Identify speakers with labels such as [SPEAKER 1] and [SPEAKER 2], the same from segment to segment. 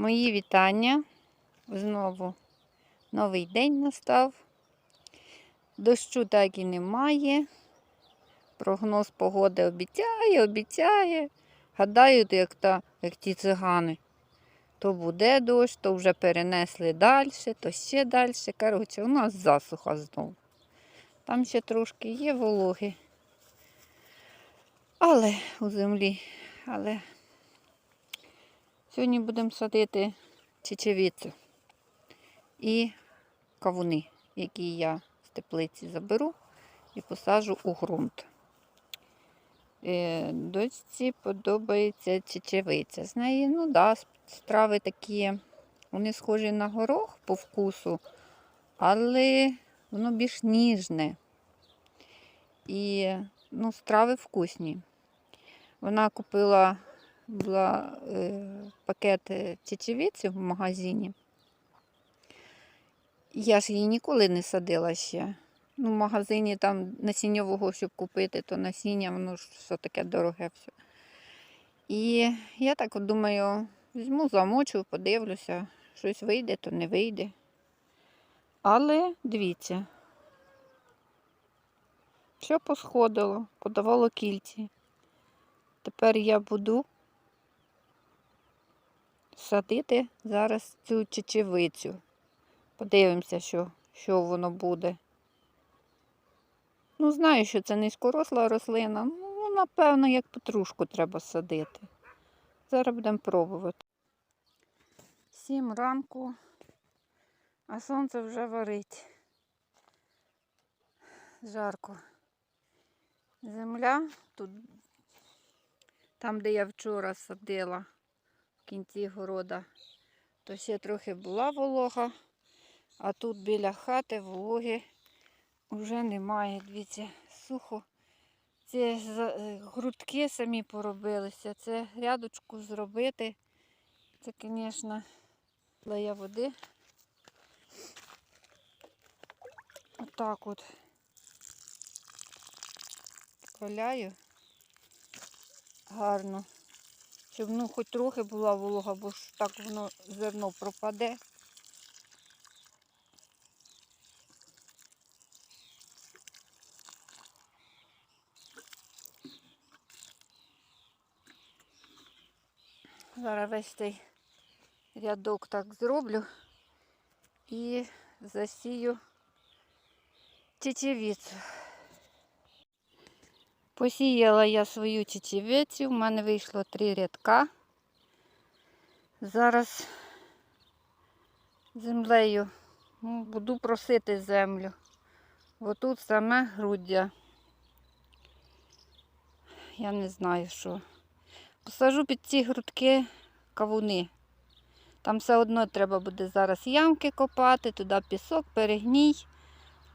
[SPEAKER 1] Мої вітання. Знову новий день настав. Дощу так і немає. Прогноз погоди обіцяє, обіцяє. Гадаю, як, та, як ті цигани. То буде дощ, то вже перенесли далі, то ще далі. Коротше, у нас засуха знову. Там ще трошки є вологи. Але у землі. Але сьогодні будемо садити чечевицю і кавуни, які я з теплиці заберу і посаджу у ґрунт. Е, Дочці подобається чечевиця. З неї, ну да, страви такі, вони схожі на горох по вкусу, але воно більш ніжне. І ну, страви вкусні. Вона купила була е, пакет чечевиці в магазині. Я ж її ніколи не садила ще. Ну, в магазині там насінньового, щоб купити, то насіння, воно ж все таке дороге все. І я так от думаю, візьму, замочу, подивлюся, щось вийде, то не вийде. Але дивіться, все посходило, подавало кільці. Тепер я буду садити зараз цю чечевицю. Подивимося, що, що воно буде. Ну, знаю, що це низькоросла рослина. Ну, напевно, як петрушку треба садити. Зараз будемо пробувати. Сім ранку, а сонце вже варить. Жарко. Земля тут, там, де я вчора садила кінці города, то ще трохи була волога, а тут біля хати вологи вже немає. Дивіться, сухо. Ці грудки самі поробилися. Це рядочку зробити. Це, звісно, лея води. Отак от валяю гарно. Щоб ну хоч трохи була волога, бо ж так воно зерно пропаде. Зараз весь цей рядок так зроблю і засію чечевицю. Посіяла я свою чечевицю, в мене вийшло три рядка. Зараз землею ну, буду просити землю. Бо тут саме груддя. Я не знаю що. Посажу під ці грудки кавуни. Там все одно треба буде зараз ямки копати, туди пісок, перегній,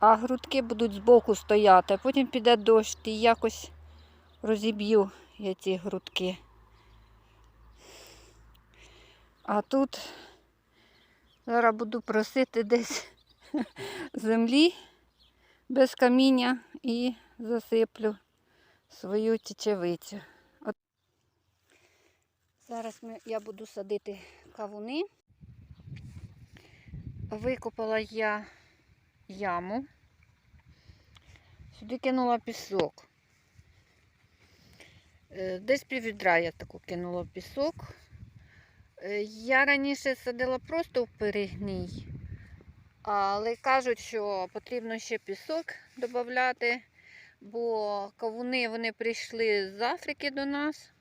[SPEAKER 1] а грудки будуть збоку стояти, потім піде дощ і якось розіб'ю я ці грудки. А тут зараз буду просити десь землі без каміння і засиплю свою чечевицю. Зараз ми, я буду садити кавуни. Викопала я яму. Сюди кинула пісок. Е, Десь піввідра я таку кинула пісок. Е, Я раніше садила просто в перегній, але кажуть, що потрібно ще пісок додати, бо кавуни вони прийшли з Африки до нас.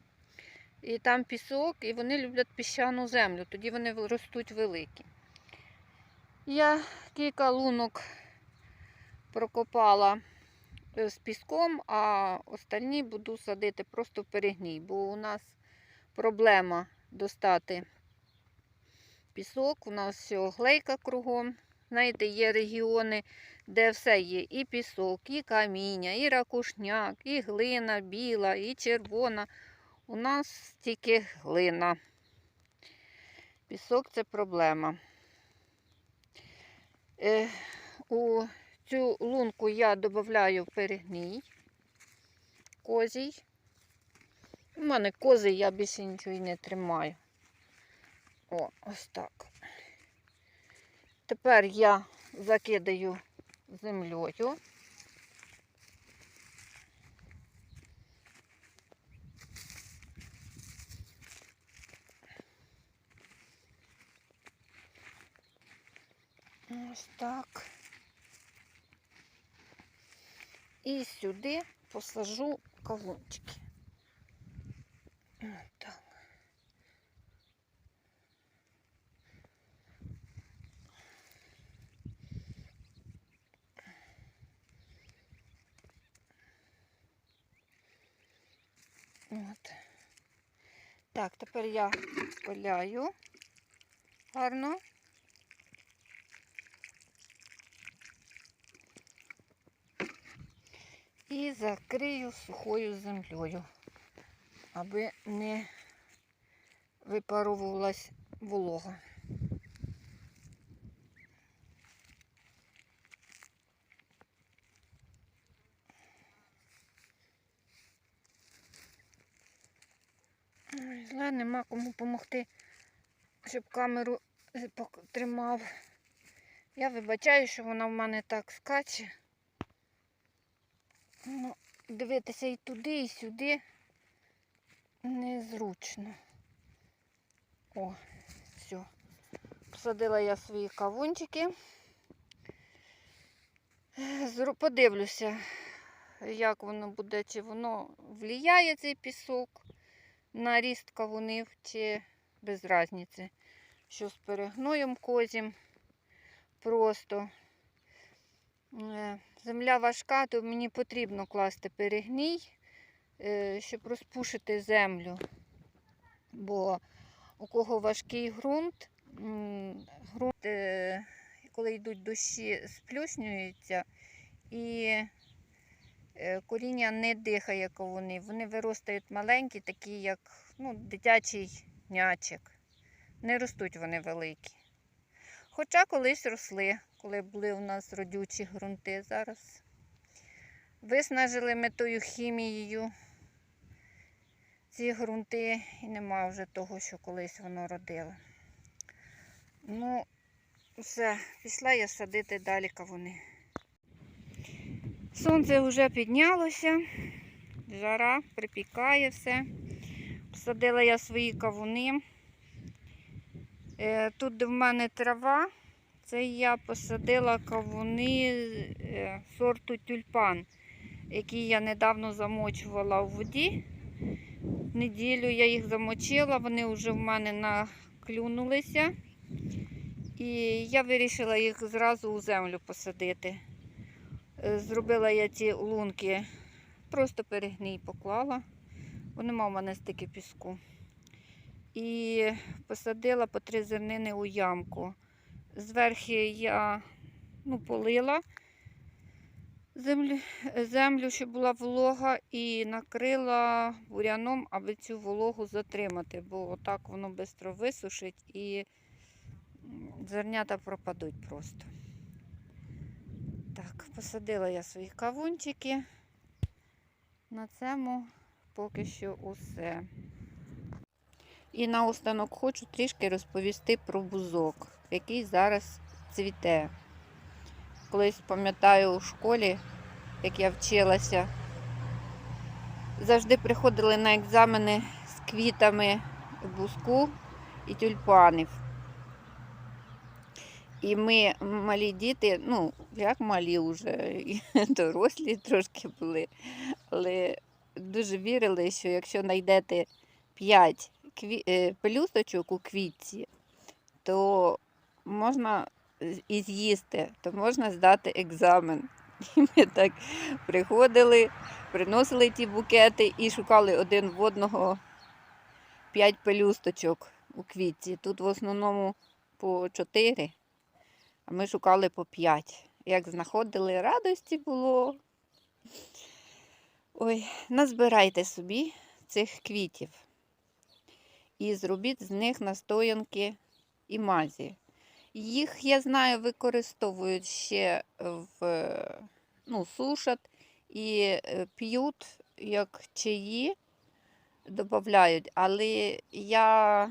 [SPEAKER 1] І там пісок, і вони люблять піщану землю, тоді вони ростуть великі. Я кілька лунок прокопала е, з піском, а остальні буду садити просто в перегній, бо у нас проблема достати пісок, у нас все глейка кругом. Знаєте, є регіони, де все є. І пісок, і каміння, і ракушняк, і глина біла, і червона. У нас тільки глина. Пісок це проблема. Е, у цю лунку я додаю перегній козій. У мене кози я більше нічого і не тримаю. О, ось так. Тепер я закидаю землею. Ось так. І сюди посажу кавунчики. Ось так. От. Так, тепер я пиляю гарно. І закрию сухою землею, аби не випаровувалась волога. Зле, нема кому допомогти, щоб камеру е, тримав. Я вибачаю, що вона в мене так скаче. Ну, дивитися і туди, і сюди незручно. О, все. Посадила я свої кавунчики. Е, Подивлюся, як воно буде, чи воно влияє цей пісок на ріст кавунів, чи без різниці. Що з перегноєм козім просто. Земля важка, то мені потрібно класти перегній, е, щоб розпушити землю. Бо у кого важкий ґрунт, ґрунт, е, коли йдуть дощі, сплюснюється і е, коріння не дихає кавуни. Вони виростають маленькі, такі як ну, дитячий нячик. Не ростуть вони великі. Хоча колись росли, коли були у нас родючі ґрунти. Зараз виснажили ми тою хімією ці ґрунти і нема вже того, що колись воно родило. Ну, все, пішла я садити далі кавуни. Сонце вже піднялося, жара, припікає все. Посадила я свої кавуни. Е, Тут в мене трава, це я посадила кавуни е, сорту тюльпан, які я недавно замочувала у воді. Неділю я їх замочила, вони вже в мене наклюнулися. І я вирішила їх зразу у землю посадити. Е, Зробила я ці лунки, просто перегній поклала, бо нема в мене стільки піску. І посадила по три зернини у ямку. Зверху я ну, полила землю, землю, щоб була волога, і накрила буряном, аби цю вологу затримати, бо отак воно швидко висушить і зернята пропадуть просто. Так, посадила я свої кавунчики. На цьому поки що усе. І наостанок хочу трішки розповісти про бузок, який зараз цвіте. Колись пам'ятаю у школі, як я вчилася, завжди приходили на екзамени з квітами бузку і тюльпанів. І ми, малі діти, ну, як малі вже, дорослі трошки були, але дуже вірили, що якщо знайдете 5 кві... е, пелюсточок у квітці, то можна і з'їсти, то можна здати екзамен. І ми так приходили, приносили ті букети і шукали один в одного 5 пелюсточок у квітці. Тут в основному по 4, а ми шукали по 5. Як знаходили, радості було. Ой, назбирайте собі цих квітів і зробіть з них настоянки і мазі. Їх, я знаю, використовують ще в ну, сушать і е, п'ють як чаї, додають, але я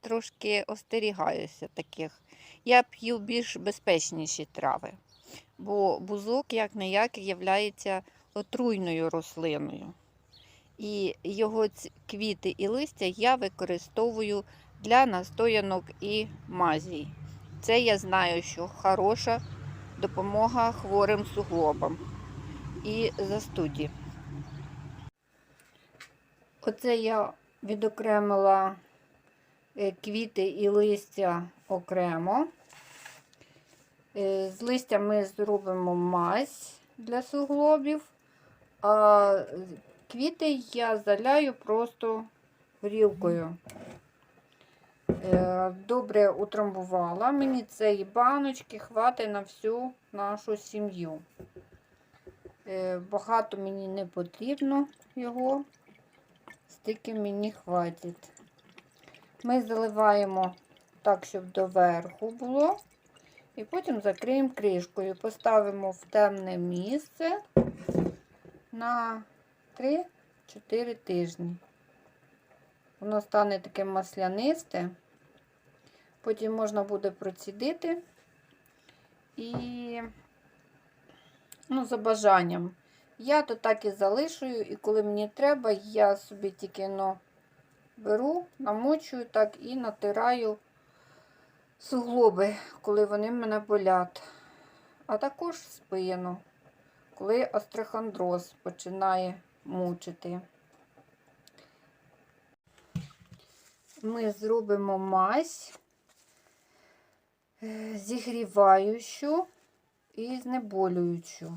[SPEAKER 1] трошки остерігаюся таких. Я п'ю більш безпечніші трави, бо бузок, як не як, є отруйною рослиною. І його квіти і листя я використовую для настоянок і мазій. Це я знаю, що хороша допомога хворим суглобам і застуді. Оце я відокремила е, квіти і листя окремо. Е, З листя ми зробимо мазь для суглобів, а квіти я заляю просто горілкою. Е, Добре утрамбувала. Мені цієї баночки хватить на всю нашу сім'ю. Е, Багато мені не потрібно його, стільки мені хватить. Ми заливаємо так, щоб доверху було. І потім закриємо кришкою. Поставимо в темне місце на 3-4 тижні. Воно стане таке маслянисте. Потім можна буде процідити. І, ну, за бажанням. Я то так і залишую, і коли мені треба, я собі тільки ну, беру, намочую так і натираю суглоби, коли вони в мене болять. А також спину, коли острохондроз починає мучити. Ми зробимо мазь е, зігріваючу і знеболюючу.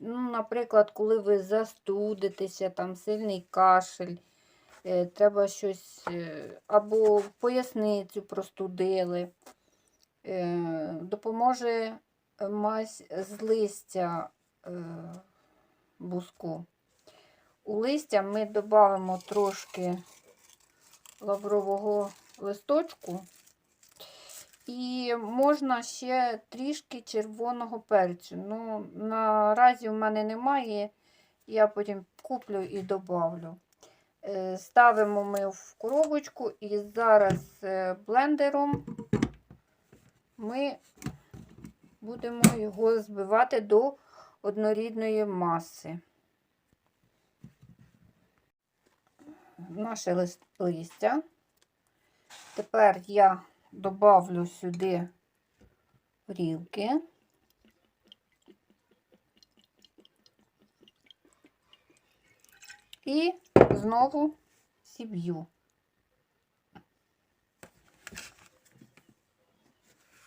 [SPEAKER 1] Ну, наприклад, коли ви застудитеся, там сильний кашель, е, треба щось е, або поясницю простудили. Допоможе мазь з листя буску. У листя ми додамо трошки лаврового листочку. І можна ще трішки червоного перцю. Ну, наразі в мене немає, я потім куплю і добавлю. Е, Ставимо ми в коробочку і зараз е, блендером ми будемо його збивати до однорідної маси. Наше лист- листя. Тепер я добавлю сюди горілки. І знову сіб'ю.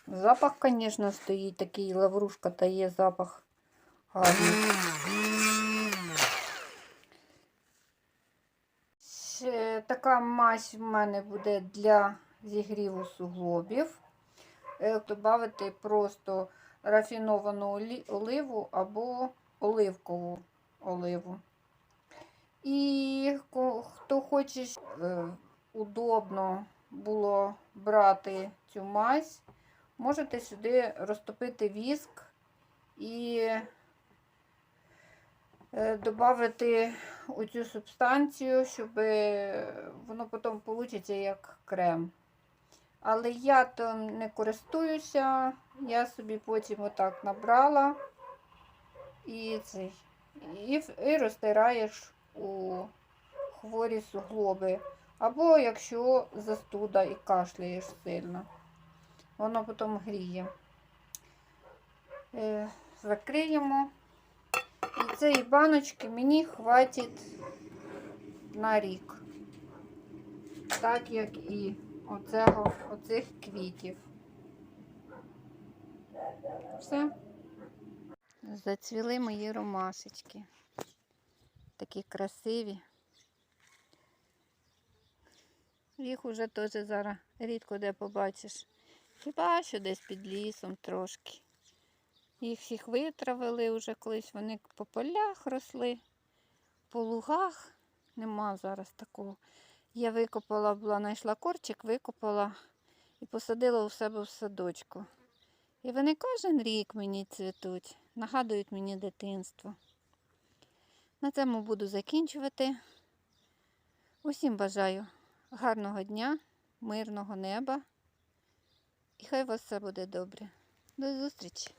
[SPEAKER 1] Запах, звісно, стоїть такий лаврушка та є запах гарний. Ще така мазь в мене буде для зігріву суглобів. Е, Добавити просто рафіновану оливу або оливкову оливу. І хто хоче, е, удобно було брати цю мазь, можете сюди розтопити віск і додати оцю субстанцію, щоб е, воно потім вийде як крем. Але я там не користуюся, я собі потім отак набрала і, цей, і, і розтираєш у хворі суглоби. Або якщо застуда і кашляєш сильно, воно потім гріє. Е, закриємо. Цієї баночки мені хватить на рік. Так як і оцього, оцих квітів. Все. Зацвіли мої ромашечки. Такі красиві. Їх уже теж зараз рідко де побачиш. Хіба що десь під лісом трошки. Їх всіх витравили вже колись, вони по полях росли, по лугах. Нема зараз такого. Я викопала, була, знайшла корчик, викопала і посадила у себе в садочку. І вони кожен рік мені цвітуть, нагадують мені дитинство. На цьому буду закінчувати. Усім бажаю гарного дня, мирного неба. І хай у вас все буде добре. До зустрічі!